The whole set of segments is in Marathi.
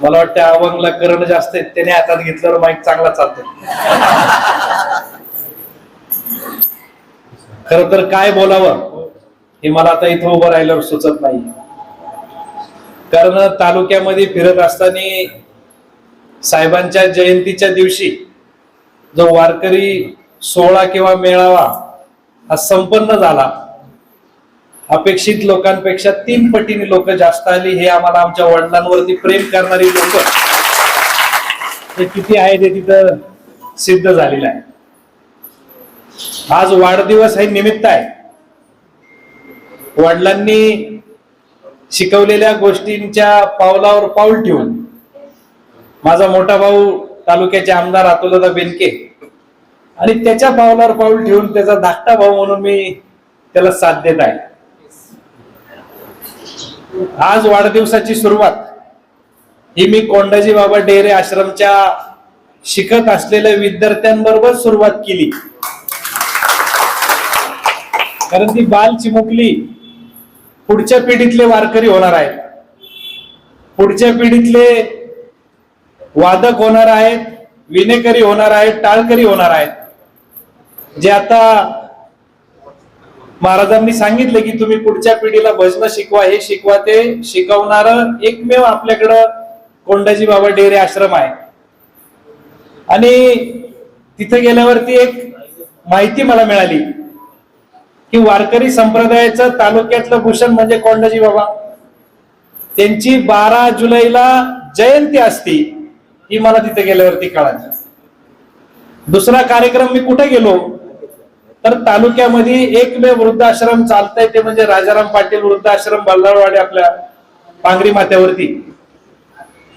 मला वाटतं अवंगला करण जास्त आहे त्याने हातात घेतल्यावर माईक चांगला चालतो खर तर काय बोलावं हे मला आता इथं उभं राहिल्यावर सुचत नाही. कारण तालुक्यामध्ये फिरत असताना साहेबांच्या जयंतीच्या दिवशी जो वारकरी सोहळा किंवा मेळावा हा संपन्न झाला. अपेक्षित लोकांपेक्षा तीन पटीने लोक जास्त आली हे आम्हाला आमच्या वडिलांवरती प्रेम करणारी लोक. हे किती आहे ते तिथं सिद्ध झालेलं आहे. आज वाढदिवस हे निमित्त आहे. वडिलांनी शिकवलेल्या गोष्टींच्या पावलावर पाऊल ठेवून माझा मोठा भाऊ तालुक्याचे आमदार अतुलदा बेनके आणि त्याच्या पावलावर पाऊल ठेवून त्याचा धाकटा भाऊ म्हणून मी त्याला साथ देत आहे. आज वाढदिवसाची सुरुवात ही मी कोंडाजी बाबा डेरे आश्रमच्या शिकत असलेल्या विद्यार्थ्यांबरोबर सुरुवात केली. कारण ती बाल चिमुकली पुढच्या पिढीतले वारकरी होणार आहेत. पुढच्या पिढीतले वादक होणार आहेत विनेकरी होणार आहेत टाळकरी होणार आहेत. जे आता महाराजांनी सांगितले की तुम्ही पुढच्या पिढीला भजन शिकवा हे शिकवा ते शिकवणार एकमेव आपल्याकडं कोंडाजी बाबा डेरे आश्रम आहे. आणि तिथे गेल्यावरती एक माहिती मला मिळाली की वारकरी संप्रदायाचं तालुक्यातलं भूषण म्हणजे कोंडाजी बाबा. त्यांची बारा जुलैला जयंती असती ही मला तिथे गेल्यावरती कळाली. दुसरा कार्यक्रम मी कुठे गेलो? तर तालुक्यामध्ये एकमेव वृद्धाश्रम चालतंय ते म्हणजे राजाराम पाटील वृद्धाश्रम बल्लाळवाडी आपल्या पांगरी माथ्यावरती.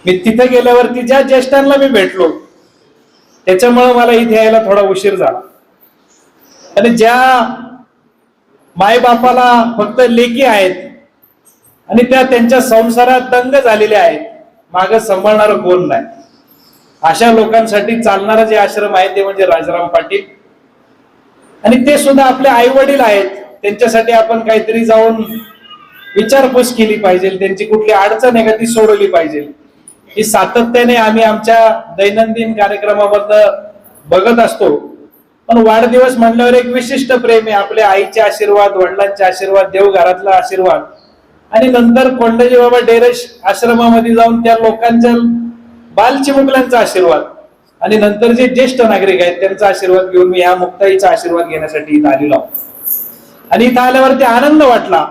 मी तिथे गेल्यावरती ज्या ज्येष्ठांना मी भेटलो त्याच्यामुळे मला इथे यायला थोडा उशीर झाला. आणि ज्या मायबापाला फक्त लेकी आहेत आणि त्या त्यांच्या संसारात दंग झालेल्या आहेत माग सांभाळणार कोण नाही? अशा लोकांसाठी चालणारा जे आश्रम आहे ते म्हणजे राजाराम पाटील. आणि ते सुद्धा आपले आई वडील आहेत. त्यांच्यासाठी आपण काहीतरी जाऊन विचारपूस केली पाहिजे. त्यांची कुठली अडचण आहे का ती सोडवली पाहिजे. ही सातत्याने आम्ही आमच्या दैनंदिन कार्यक्रमाबद्दल बघत असतो. पण वाढदिवस म्हणल्यावर एक विशिष्ट प्रेम आहे. आपल्या आईचे आशीर्वाद वडिलांचे आशीर्वाद देवघरातला आशीर्वाद. आणि नंतर कोंडजी बाबा डेरेश आश्रमामध्ये जाऊन त्या लोकांच्या बालचिमुकल्यांचा आशीर्वाद. आणि नंतर जे ज्येष्ठ नागरिक आहेत त्यांचा आशीर्वाद घेऊन मी ह्या मुक्ताईचा आशीर्वाद घेण्यासाठी इथं आलेलो आणि इथं आल्यावरती आनंद वाटला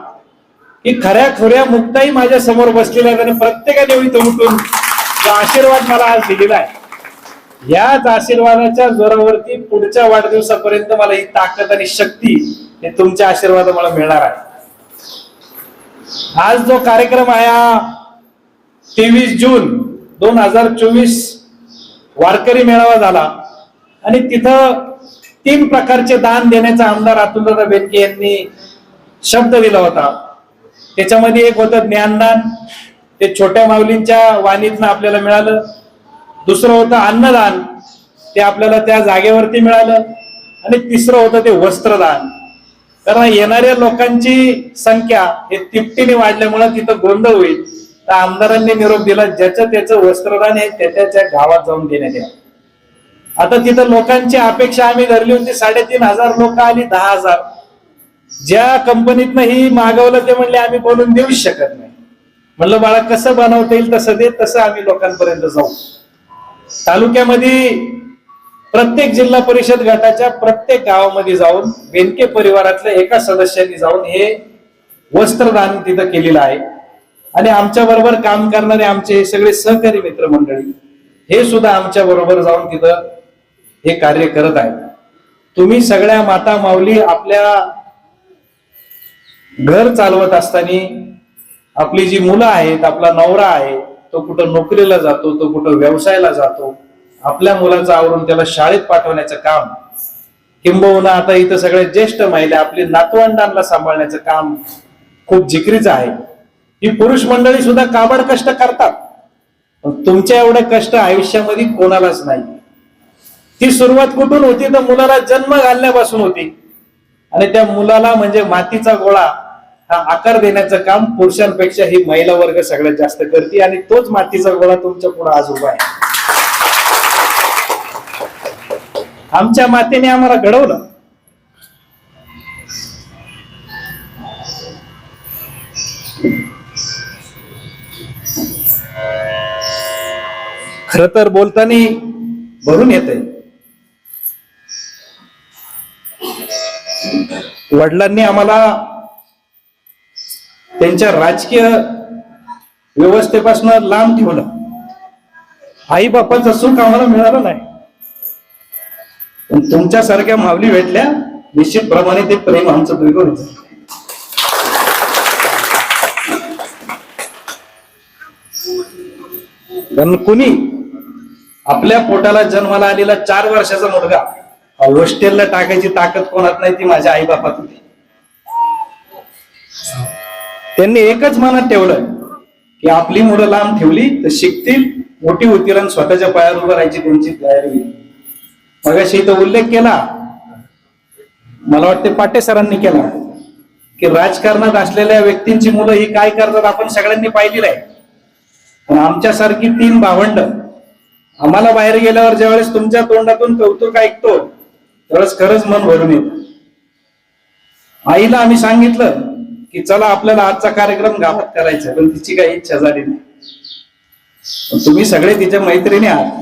की खऱ्या खुऱ्या मुक्ताई माझ्यासमोर बसलेल्या आहेत आणि प्रत्येकाने इथं उठून आशीर्वाद मला आज दिलेला आहे याच आशीर्वादाच्या जोरावरती पुढच्या वाढदिवसापर्यंत मला ही ताकद आणि शक्ती हे तुमच्या आशीर्वाद मला मिळणार आहे. आज जो कार्यक्रम आहे तेवीस जून दोन हजार चोवीस वारकरी मेळावा झाला. आणि तिथं तीन प्रकारचे दान देण्याचा आमदार अतुलदादा बेनके यांनी शब्द दिला होता. त्याच्यामध्ये एक होतं ज्ञानदान. ते छोट्या माऊलींच्या वाणीतनं आपल्याला मिळालं. दुसरं होतं अन्नदान. ते आपल्याला त्या जागेवरती मिळालं. आणि तिसरं होतं ते वस्त्रदान. कारण येणाऱ्या लोकांची संख्या हे तिपटीने वाढल्यामुळे तिथं गोंधळ होईल. तर आमदारांनी निरोप दिला ज्याचं त्याचं वस्त्रदान हे त्याच्या त्या गावात जाऊन देण्यात यावं. आता तिथं लोकांची अपेक्षा आम्ही धरली होती साडेतीन हजार लोक आली दहा हजार. ज्या कंपनीतनं ही मागवलं ते म्हणले आम्ही बोलून देऊच शकत नाही. म्हणलं बाळा कसं बनवता येईल तसं दे तसं आम्ही लोकांपर्यंत जाऊ. तालुक्यामध्ये प्रत्येक जिल्हा परिषद गटाच्या प्रत्येक गावामध्ये जाऊन वेनके परिवारातल्या एका सदस्यांनी जाऊन हे वस्त्रदान तिथं केलेलं आहे. आणि आमच्या बरोबर काम करणारे आमचे हे सगळे सहकारी मित्रमंडळी हे सुद्धा आमच्या बरोबर जाऊन तिथं हे कार्य करत आहेत. तुम्ही सगळ्या माता माऊली आपल्या घर चालवत असताना आपली जी मुलं आहेत आपला नवरा आहे तो कुठं नोकरीला जातो तो कुठं व्यवसायाला जातो आपल्या मुलाचं आवरून त्याला शाळेत पाठवण्याचं काम किंबहुना आता इथं सगळ्या ज्येष्ठ महिला आपली नातवंडांना सांभाळण्याचं काम खूप जिकरीचं आहे. ही पुरुष मंडळी सुद्धा काबड कष्ट करतात. पण तुमच्या एवढे कष्ट आयुष्यामध्ये कोणालाच नाही. ती सुरुवात कुठून होती? तर मुलाला जन्म घालण्यापासून होती. आणि त्या मुलाला म्हणजे मातीचा गोळा हा आकार देण्याचं काम पुरुषांपेक्षा ही महिला वर्ग सगळ्यात जास्त करते आणि तोच मातीचा गोळा तुमच्यापुढे आज उभा आहे. आमच्या मातेने आम्हाला घडवलं. खर तर बोलताना भरून येते वडिलांनी आम्हाला त्यांच्या राजकीय व्यवस्थेपासून लांब ठेवलं. आई बापाचं सुख आम्हाला मिळालं नाही. पण तुमच्यासारख्या मावली भेटल्या निश्चितप्रमाणे ते प्रेम आमचं द्विगुणित होत कारण कुणी आपल्या पोटाला जन्माला आलेला चार वर्षाचा मुलगा. हॉस्टेलला टाकायची ताकद कोणात नाही ती माझ्या आई बापात होती त्यांनी एकच मनात ठेवलं की आपली मुलं लांब ठेवली तर शिकतील मोठी होतील आणि स्वतःच्या पायावर उभं राहायची त्यांची तयारी होईल. मगाशी इथं उल्लेख केला मला वाटते पाटे सरांनी केला की राजकारणात असलेल्या व्यक्तींची मुलं ही काय करतात आपण सगळ्यांनी पाहिलेलं आहे. पण आमच्यासारखी तीन भावंड आम्हाला बाहेर गेल्यावर ज्यावेळेस तुमच्या तोंडातून कौतुक ऐकतो त्यावेळेस खरंच मन भरून येत. आईला आम्ही सांगितलं की चला आपल्याला आजचा कार्यक्रम गावात करायचा पण तिची काही इच्छा झाली नाही. पण तुम्ही सगळे तिच्या मैत्रिणी आहात.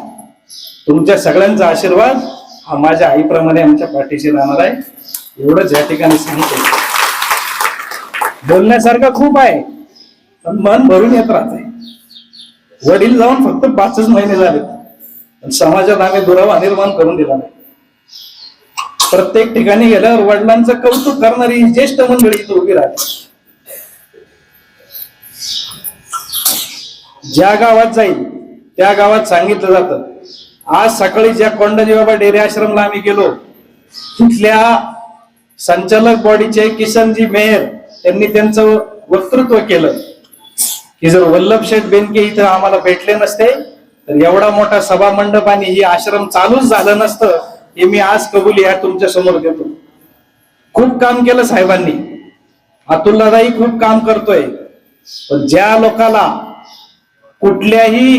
तुमच्या सगळ्यांचा आशीर्वाद हा माझ्या आईप्रमाणे आमच्या पाठीशी राहणार आहे. एवढंच या ठिकाणी सांगितलं बोलण्यासारखं खूप आहे पण मन भरून येत राहते वडील जाऊन फक्त पाचच महिने झाले समाजात आम्ही दुरावा निर्माण करून दिला नाही. प्रत्येक ठिकाणी गेल्यावर वडिलांचं कौतुक करणारी ज्येष्ठ मंडळी इथं उभी राहते. ज्या गावात जाईल त्या गावात सांगितलं जातं आज सकाळी ज्या कोंडाजी बाबा डेरे आश्रमला आम्ही गेलो तिथल्या संचालक बॉडीचे किशनजी मेहर त्यांनी त्यांचं वक्तृत्व केलं. की जर वल्लभ शेठ बेनके इथं आम्हाला भेटले नसते तर एवढा मोठा सभा मंडप आणि ही आश्रम चालूच झालं नसतं हे मी आज कबुली या तुमच्यासमोर देतो खूप काम केलं साहेबांनी. अतुल्लादाई खूप काम करतोय. पण ज्या लोकाला कुठल्याही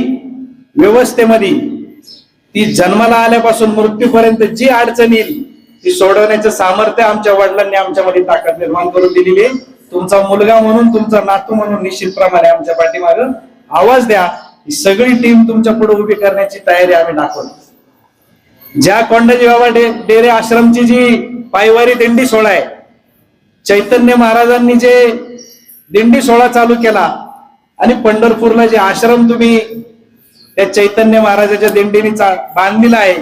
व्यवस्थेमध्ये ती जन्माला आल्यापासून मृत्यूपर्यंत जी अडचण येईल ती सोडवण्याचं सामर्थ्य आमच्या वडिलांनी आमच्यामध्ये ताकद निर्माण करून दिलेली आहे. तुमचा मुलगा म्हणून तुमचा नातू म्हणून निश्चितप्रमाणे आमच्या पाठीमाग आवाज द्या. ही सगळी टीम तुमच्यापुढे उभी करण्याची तयारी आम्ही दाखवतो. ज्या कोंडाजी बाबा डे डेरे आश्रमची जी पायवारी दिंडी सोहळा आहे चैतन्य महाराजांनी जे दिंडी सोहळा चालू केला आणि पंढरपूरला जे आश्रम तुम्ही त्या चैतन्य महाराजाच्या दिंडीने चा- बांधलेला आहे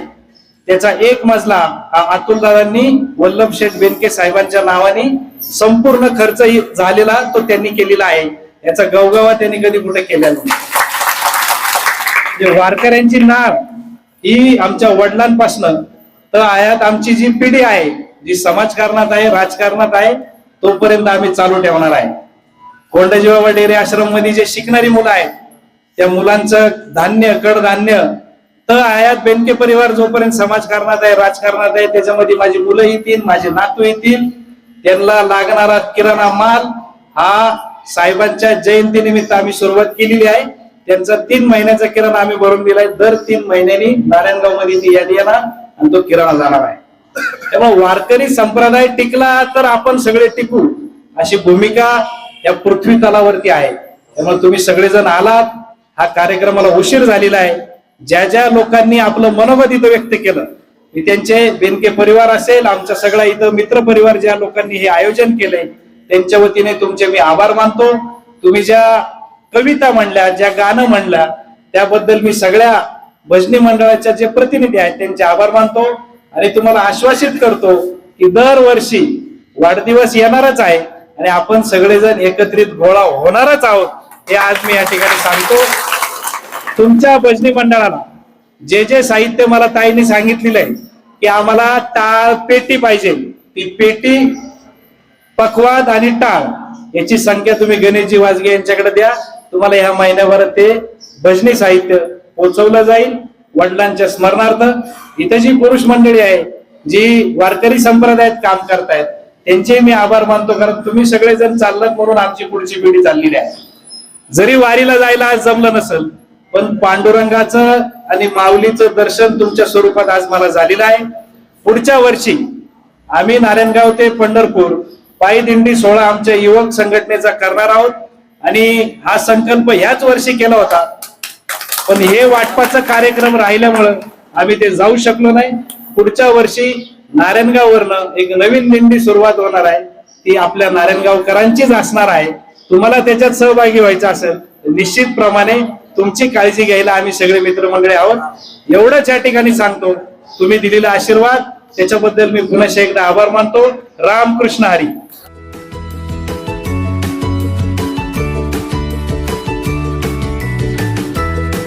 त्याचा एक मजला हा अतुलदादांनी वल्लभ शेठ बेनके साहेबांच्या नावाने संपूर्ण खर्च झालेला तो त्यांनी केलेला आहे. याचा गवगवा त्यांनी कधी कुठे केलेला नाही. वारकऱ्यांची नाळ ही आमच्या वडिलांपासनं तर आयात आमची जी पिढी आहे जी समाजकारणात आहे राजकारणात आहे तोपर्यंत आम्ही चालू ठेवणार आहे. कोंडाजी बाबा डेरे आश्रममध्ये जे शिकणारी मुलं आहेत त्या मुलांचं धान्य कडधान्य तर आयात बेनके परिवार जोपर्यंत समाजकारणात आहे राजकारणात आहे त्याच्यामध्ये माझी मुलं येतील माझे नातू येतील त्यांना लागणारा किराणा माल हा साहेबांच्या जयंती निमित्त आम्ही सुरुवात केलेली आहे. त्यांचा तीन महिन्याचा किराणा आम्ही भरून दिलाय. दर तीन महिन्यांनी नारायणगावमध्ये ती यादी येणार आणि तो किराणा जाणार आहे. त्यामुळे वारकरी संप्रदाय टिकला तर आपण सगळे टिकू अशी भूमिका या पृथ्वी तलावरती आहे. त्यामुळे तुम्ही सगळेजण आलात. हा कार्यक्रमाला उशीर झालेला आहे. ज्या ज्या लोकांनी आपलं मनोगत इथं व्यक्त केलं मी त्यांचे बेनके परिवार असेल आमचा सगळा इथं मित्र परिवार ज्या लोकांनी हे आयोजन केलंय त्यांच्या वतीने तुमचे मी आभार मानतो. तुम्ही ज्या कविता म्हणल्या ज्या गाणं म्हणल्या त्याबद्दल मी सगळ्या भजनी मंडळाच्या जे प्रतिनिधी आहेत त्यांचे आभार मानतो आणि तुम्हाला आश्वासित करतो की दरवर्षी वाढदिवस येणारच आहे आणि आपण सगळेजण एकत्रित गोळा होणारच आहोत हे आज मी या ठिकाणी सांगतो. तुमच्या भजनी मंडळाला जे जे साहित्य मला ताईने सांगितलेलं आहे की आम्हाला टाळ पेटी पाहिजे ती पेटी पखवाद आणि टाळ याची संख्या तुम्ही गणेशजी वाजगे यांच्याकडे द्या. तुम्हाला ह्या महिन्याभर ते भजनी साहित्य पोहोचवलं जाईल वडिलांच्या स्मरणार्थ. इथं जी पुरुष मंडळी आहे जी वारकरी संप्रदायात काम करतायत त्यांचे मी आभार मानतो कारण तुम्ही सगळेजण चाललात म्हणून आमची पुढची पिढी चाललेली आहे. जरी वारीला जायला आज जमलं नसेल पण पांडुरंगाचं आणि माऊलीचं दर्शन तुमच्या स्वरूपात आज मला झालेलं आहे. पुढच्या वर्षी आम्ही नारायणगाव ते पंढरपूर पायी दिंडी सोहळा आमच्या युवक संघटनेचा करणार आहोत. आणि हा संकल्प ह्याच वर्षी केला होता. पण हे वाटपाचा कार्यक्रम राहिल्यामुळं आम्ही ते जाऊ शकलो नाही. पुढच्या वर्षी नारायणगाववरनं एक नवीन दिंडी सुरुवात होणार आहे. ती आपल्या नारायणगावकरांचीच असणार आहे. तुम्हाला त्याच्यात सहभागी व्हायचं असेल निश्चितप्रमाणे तुमची काळजी घ्यायला आम्ही सगळे मित्रमंडळी आहोत. एवढंच या ठिकाणी सांगतो. तुम्ही दिलेला आशीर्वाद त्याच्याबद्दल मी पुन्हा एकदा आभार मानतो. रामकृष्ण हरी.